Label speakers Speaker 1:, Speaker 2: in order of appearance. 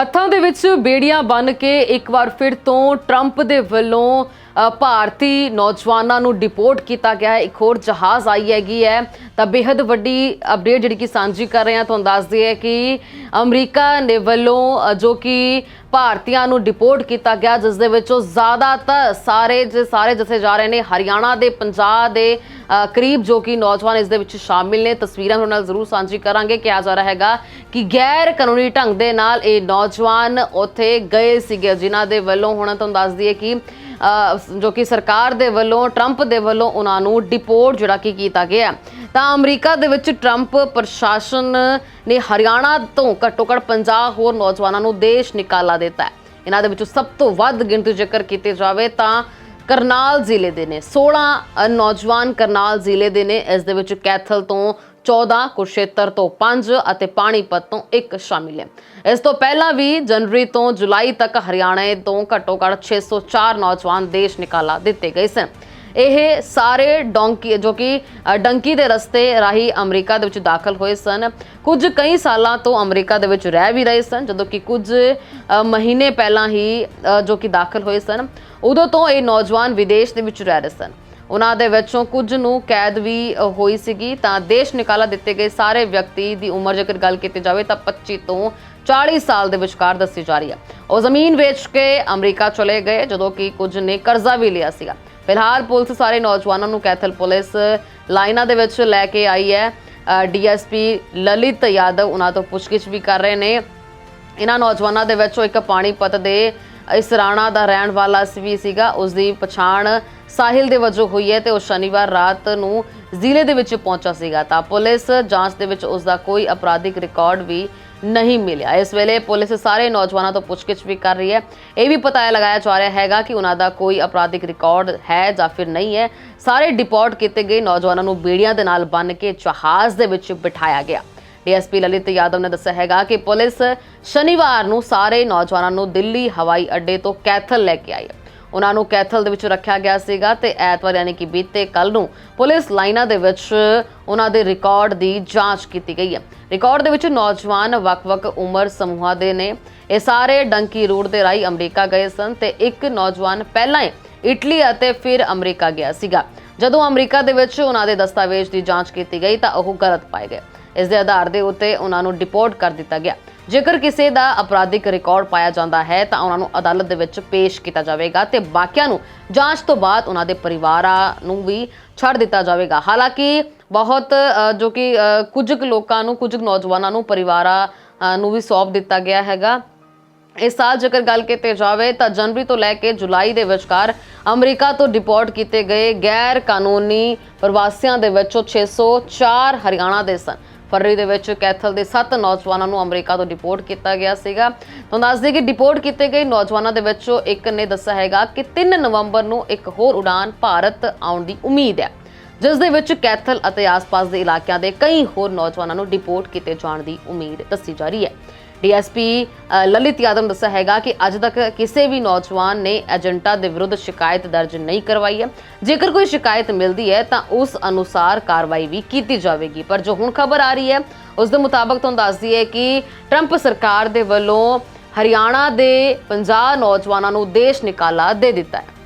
Speaker 1: ਹੱਥਾਂ ਦੇ ਵਿੱਚ ਬੇੜੀਆਂ ਬੰਨ ਕੇ ਇੱਕ ਵਾਰ ਫਿਰ ਤੋਂ ਟਰੰਪ ਦੇ ਵੱਲੋਂ ਭਾਰਤੀ ਨੌਜਵਾਨਾਂ ਨੂੰ ਡਿਪੋਰਟ ਕੀਤਾ ਗਿਆ ਹੈ। ਇੱਕ ਹੋਰ ਜਹਾਜ਼ ਆਈ ਹੈਗੀ ਹੈ। ਤਾਂ ਬੇहद ਵੱਡੀ ਅਪਡੇਟ ਜਿਹੜੀ ਕਿ ਸਾਂਝੀ ਕਰ ਰਹੇ ਹਾਂ, ਤੁਹਾਨੂੰ ਦੱਸ ਦਈਏ ਕਿ ਅਮਰੀਕਾ ਨੇ ਵੱਲੋਂ ਜੋ ਕਿ ਭਾਰਤੀਆਂ ਨੂੰ ਡਿਪੋਰਟ ਕੀਤਾ ਗਿਆ, ਜਿਸ ਦੇ ਵਿੱਚੋਂ ਜ਼ਿਆਦਾਤਰ ਸਾਰੇ ਜੇ, ਸਾਰੇ ਜਿੱਥੇ ਜਾ ਰਹੇ ਨੇ, ਹਰਿਆਣਾ ਦੇ, ਪੰਜਾਬ ਦੇ ਕਰੀਬ ਜੋ ਕਿ ਨੌਜਵਾਨ ਇਸ ਦੇ ਵਿੱਚ ਸ਼ਾਮਿਲ ਨੇ। ਤਸਵੀਰਾਂ ਤੁਹਾਡੇ ਨਾਲ ਜ਼ਰੂਰ ਸਾਂਝੀ ਕਰਾਂਗੇ। ਕਿਹਾ ਜਾ ਰਿਹਾ ਹੈਗਾ ਕਿ ਗੈਰ ਕਾਨੂੰਨੀ ਢੰਗ ਦੇ ਨਾਲ ਇਹ ਨੌਜਵਾਨ ਉੱਥੇ ਗਏ ਸੀਗੇ, ਜਿਨ੍ਹਾਂ ਦੇ ਵੱਲੋਂ ਹੁਣ ਤੁਹਾਨੂੰ ਦੱਸ ਦਈਏ ਕਿ ਜੋ ਕਿ ਸਰਕਾਰ ਦੇ ਵੱਲੋਂ ਟਰੰਪ ਦੇ ਵੱਲੋਂ ਉਹਨਾਂ ਨੂੰ ਡਿਪੋਰਟ ਜਿਹੜਾ ਕਿ ਕੀਤਾ ਗਿਆ ਤਾਂ ਅਮਰੀਕਾ ਦੇ ਵਿੱਚ ਟਰੰਪ ਪ੍ਰਸ਼ਾਸਨ ਨੇ ਹਰਿਆਣਾ ਤੋਂ ਘੱਟੋ ਘੱਟ 50 ਹੋਰ ਨੌਜਵਾਨਾਂ ਨੂੰ ਦੇਸ਼ ਨਿਕਾਲਾ ਦਿੱਤਾ ਹੈ। ਇਹਨਾਂ ਦੇ ਵਿੱਚੋਂ ਸਭ ਤੋਂ ਵੱਧ ਗਿਣਤੀ ਜੇਕਰ ਕੀਤੀ ਜਾਵੇ ਤਾਂ ਕਰਨਾਲ ਜ਼ਿਲ੍ਹੇ ਦੇ ਨੇ। 16 ਨੌਜਵਾਨ ਕਰਨਾਲ ਜ਼ਿਲ੍ਹੇ ਦੇ ਨੇ। ਇਸ ਦੇ ਵਿੱਚ ਕੈਥਲ ਤੋਂ 14 ਕੁਰਸ਼ੇਤਰ ਤੋਂ 5 ਅਤੇ ਪਾਣੀਪਤ ਤੋਂ 1 ਸ਼ਾਮਿਲ ਹੈ। ਇਸ ਤੋਂ ਪਹਿਲਾਂ ਵੀ ਜਨਵਰੀ ਤੋਂ ਜੁਲਾਈ ਤੱਕ ਹਰਿਆਣਾ ਤੋਂ ਘੱਟੋ ਘੱਟ 604 ਨੌਜਵਾਨ ਦੇਸ਼ ਨਿਕਾਲਾ ਦਿੱਤੇ ਗਏ ਸਨ। ਇਹ ਸਾਰੇ ਡੋਂਕੀ ਜੋ ਕਿ ਡੰਕੀ ਦੇ ਰਸਤੇ ਰਾਹੀਂ ਅਮਰੀਕਾ ਦੇ ਵਿੱਚ ਦਾਖਲ ਹੋਏ ਸਨ। ਕੁਝ ਕਈ ਸਾਲਾਂ ਤੋਂ ਅਮਰੀਕਾ ਦੇ ਵਿੱਚ ਰਹਿ ਵੀ ਰਹੇ ਸਨ, ਜਦੋਂ ਕਿ ਕੁਝ ਮਹੀਨੇ ਪਹਿਲਾਂ ਹੀ ਜੋ ਕਿ ਦਾਖਲ ਹੋਏ ਸਨ, ਉਦੋਂ ਤੋਂ ਇਹ ਨੌਜਵਾਨ ਵਿਦੇਸ਼ ਦੇ ਵਿੱਚ ਰਹਿ ਰਹੇ ਸਨ। ਉਹਨਾਂ ਦੇ ਵਿੱਚੋਂ ਕੁਝ ਨੂੰ ਕੈਦ ਵੀ ਹੋਈ ਸੀਗੀ। ਤਾਂ ਦੇਸ਼ ਨਿਕਾਲਾ ਦਿੱਤੇ ਗਏ ਸਾਰੇ ਵਿਅਕਤੀ ਦੀ ਉਮਰ ਜੇਕਰ ਗੱਲ ਕੀਤੀ ਜਾਵੇ ਤਾਂ 25 ਤੋਂ 40 ਸਾਲ ਦੇ ਵਿਚਕਾਰ ਦੱਸੀ ਜਾ ਰਹੀ ਹੈ ਉਹ ਜ਼ਮੀਨ ਵੇਚ ਕੇ ਅਮਰੀਕਾ ਚਲੇ ਗਏ, ਜਦੋਂ ਕਿ ਕੁਝ ਨੇ ਕਰਜ਼ਾ ਵੀ ਲਿਆ ਸੀਗਾ। ਫਿਲਹਾਲ ਪੁਲਿਸ ਸਾਰੇ ਨੌਜਵਾਨਾਂ ਨੂੰ ਕੈਥਲ ਪੁਲਿਸ ਲਾਈਨਾਂ ਦੇ ਵਿੱਚ ਲੈ ਕੇ ਆਈ ਹੈ। ਡੀਐਸਪੀ ਲਲਿਤ ਯਾਦਵ ਉਹਨਾਂ ਤੋਂ ਪੁੱਛਗਿੱਛ ਵੀ ਕਰ ਰਹੇ ਨੇ। ਇਹਨਾਂ ਨੌਜਵਾਨਾਂ ਦੇ ਵਿੱਚੋਂ ਇੱਕ ਪਾਣੀਪਤ ਦੇ ਇਸ ਰਾਣਾ ਦਾ ਰਹਿਣ ਵਾਲਾ ਵੀ ਸੀਗਾ ਉਸ ਦੀ ਪਛਾਣ ਸਾਹਿਲ ਦੇ ਵਜੋਂ ਹੋਈ ਹੈ ਤੇ ਉਹ ਸ਼ਨੀਵਾਰ ਰਾਤ ਨੂੰ ਜ਼ਿਲ੍ਹੇ ਦੇ ਵਿੱਚ ਪਹੁੰਚਾ ਸੀਗਾ। ਤਾਂ ਪੁਲਿਸ ਜਾਂਚ ਦੇ ਵਿੱਚ ਉਸ ਦਾ ਕੋਈ ਅਪਰਾਧਿਕ ਰਿਕਾਰਡ ਵੀ ਨਹੀਂ ਮਿਲਿਆ। ਇਸ ਵੇਲੇ ਪੁਲਿਸ ਸਾਰੇ ਨੌਜਵਾਨਾਂ ਤੋਂ ਪੁੱਛਗਿੱਛ ਵੀ ਕਰ ਰਹੀ ਹੈ। ਇਹ ਵੀ ਪਤਾ ਲਗਾਇਆ ਜਾ ਰਿਹਾ ਹੈਗਾ ਕਿ ਉਹਨਾਂ ਦਾ ਕੋਈ ਅਪਰਾਧਿਕ ਰਿਕਾਰਡ ਹੈ ਜਾਂ ਫਿਰ ਨਹੀਂ ਹੈ। ਸਾਰੇ ਡਿਪੋਰਟ ਕੀਤੇ ਗਏ ਨੌਜਵਾਨਾਂ ਨੂੰ ਬੇੜੀਆਂ ਦੇ ਨਾਲ ਬੰਨ੍ਹ ਕੇ ਜਹਾਜ਼ ਦੇ ਵਿੱਚ ਬਿਠਾਇਆ ਗਿਆ। ਡੀਐਸਪੀ ਲਲਿਤ ਯਾਦਵ ਨੇ ਦੱਸਿਆ ਹੈਗਾ ਕਿ ਪੁਲਿਸ ਸ਼ਨੀਵਾਰ ਨੂੰ ਸਾਰੇ ਨੌਜਵਾਨਾਂ ਨੂੰ ਦਿੱਲੀ ਹਵਾਈ ਅੱਡੇ ਤੋਂ ਕੈਥਲ ਲੈ ਕੇ ਆਈ। ਹੈ ਉਹਨਾਂ ਨੂੰ ਕੈਥਲ ਦੇ ਵਿੱਚ ਰੱਖਿਆ ਗਿਆ ਸੀਗਾ ਤੇ ਐਤਵਾਰ ਯਾਨੀ ਕਿ ਬੀਤੇ ਕੱਲ ਨੂੰ ਪੁਲਿਸ ਲਾਈਨਾਂ ਦੇ ਵਿੱਚ ਉਹਨਾਂ ਦੇ ਰਿਕਾਰਡ ਦੀ ਜਾਂਚ ਕੀਤੀ ਗਈ ਹੈ। ਰਿਕਾਰਡ ਦੇ ਵਿੱਚ ਨੌਜਵਾਨ ਵੱਖ-ਵੱਖ ਉਮਰ ਸਮੂਹਾਂ ਦੇ ਨੇ। ਇਹ ਸਾਰੇ ਡੰਕੀ ਰੂਟ ਦੇ ਰਾਹੀਂ ਅਮਰੀਕਾ ਗਏ ਸਨ ਤੇ ਇੱਕ ਨੌਜਵਾਨ ਪਹਿਲਾਂ ਹੀ ਇਟਲੀ ਅਤੇ ਫਿਰ ਅਮਰੀਕਾ ਗਿਆ ਸੀਗਾ। ਜਦੋਂ ਅਮਰੀਕਾ ਦੇ ਵਿੱਚ ਉਹਨਾਂ ਦੇ ਦਸਤਾਵੇਜ਼ ਦੀ ਜਾਂਚ ਕੀਤੀ ਗਈ ਤਾਂ ਉਹ ਗਲਤ ਪਾਏ ਗਏ। ਇਸ ਦੇ ਆਧਾਰ ਦੇ ਉੱਤੇ ਉਹਨਾਂ ਨੂੰ ਡਿਪੋਰਟ ਕਰ ਦਿੱਤਾ ਗਿਆ। ਜੇਕਰ ਕਿਸੇ ਦਾ ਅਪਰਾਧਿਕ ਰਿਕਾਰਡ ਪਾਇਆ ਜਾਂਦਾ ਹੈ, ਤਾਂ ਉਹਨਾਂ ਨੂੰ ਅਦਾਲਤ ਦੇ ਵਿੱਚ ਪੇਸ਼ ਕੀਤਾ ਜਾਵੇਗਾ ਤੇ ਬਾਕੀਆਂ ਨੂੰ ਜਾਂਚ ਤੋਂ ਬਾਅਦ ਉਹਨਾਂ ਦੇ ਪਰਿਵਾਰਾਂ ਨੂੰ ਵੀ ਛੱਡ ਦਿੱਤਾ ਜਾਵੇਗਾ। ਹਾਲਾਂਕਿ ਬਹੁਤ ਜੋ ਕਿ ਕੁਝ ਕੁ ਲੋਕਾਂ ਨੂੰ, ਕੁਝ ਕੁ ਨੌਜਵਾਨਾਂ ਨੂੰ ਪਰਿਵਾਰਾਂ ਨੂੰ ਵੀ ਸੌਂਪ ਦਿੱਤਾ ਗਿਆ ਹੈਗਾ। ਇਸ ਸਾਲ ਜੇਕਰ ਗੱਲ ਕੀਤੀ ਜਾਵੇ, ਤਾਂ ਜਨਵਰੀ ਤੋਂ ਲੈ ਕੇ ਜੁਲਾਈ ਦੇ ਵਿਚਕਾਰ ਅਮਰੀਕਾ ਤੋਂ ਡਿਪੋਰਟ ਕੀਤੇ ਗਏ ਗੈਰ ਕਾਨੂੰਨੀ ਪ੍ਰਵਾਸੀਆਂ ਦੇ ਵਿੱਚੋਂ 604 ਹਰਿਆਣਾ ਦੇ ਸਨ। ਫਰਵਰੀ ਦੇ ਵਿੱਚ ਕੈਥਲ ਦੇ 7 ਨੌਜਵਾਨਾਂ ਨੂੰ ਅਮਰੀਕਾ ਤੋਂ ਡਿਪੋਰਟ ਕੀਤਾ ਗਿਆ ਸੀਗਾ। ਤੁਹਾਨੂੰ ਦੱਸ ਦਈਏ ਕਿ ਡਿਪੋਰਟ ਕੀਤੇ ਗਏ ਨੌਜਵਾਨਾਂ ਦੇ ਵਿੱਚੋਂ ਇੱਕ ਨੇ ਦੱਸਿਆ ਹੈਗਾ ਕਿ 3 ਨਵੰਬਰ ਨੂੰ ਇੱਕ ਹੋਰ ਉਡਾਨ ਭਾਰਤ ਆਉਣ ਦੀ ਉਮੀਦ ਹੈ। ਜਿਸ ਦੇ ਵਿੱਚ ਕੈਥਲ ਅਤੇ ਆਸ-ਪਾਸ ਦੇ ਇਲਾਕਿਆਂ ਦੇ ਕਈ ਹੋਰ ਨੌਜਵਾਨਾਂ ਨੂੰ ਡਿਪੋਰਟ ਕੀਤੇ ਜਾਣ ਦੀ ਉਮੀਦ ਦੱਸੀ ਜਾ ਰਹੀ ਹੈ। ਡੀਐਸਪੀ ਲਲਿਤ ਯਾਦਵ ਨੇ ਦੱਸਿਆ ਹੈਗਾ ਕਿ ਅੱਜ ਤੱਕ ਕਿਸੇ ਵੀ ਨੌਜਵਾਨ ਨੇ ਏਜੰਟਾਂ ਦੇ ਵਿਰੁੱਧ ਸ਼ਿਕਾਇਤ ਦਰਜ ਨਹੀਂ ਕਰਵਾਈ ਹੈ। ਜੇਕਰ ਕੋਈ ਸ਼ਿਕਾਇਤ ਮਿਲਦੀ ਹੈ, ਤਾਂ ਉਸ ਅਨੁਸਾਰ ਕਾਰਵਾਈ ਵੀ ਕੀਤੀ ਜਾਵੇਗੀ। ਪਰ ਜੋ ਹੁਣ ਖਬਰ ਆ ਰਹੀ ਹੈ, ਉਸ ਦੇ ਮੁਤਾਬਕ ਤੁਹਾਨੂੰ ਦੱਸਦੀ ਹੈ ਕਿ ਟਰੰਪ ਸਰਕਾਰ ਦੇ ਵੱਲੋਂ ਹਰਿਆਣਾ ਦੇ 50 ਨੌਜਵਾਨਾਂ ਨੂੰ ਦੇਸ਼ ਨਿਕਾਲਾ ਦੇ ਦਿੱਤਾ ਹੈ।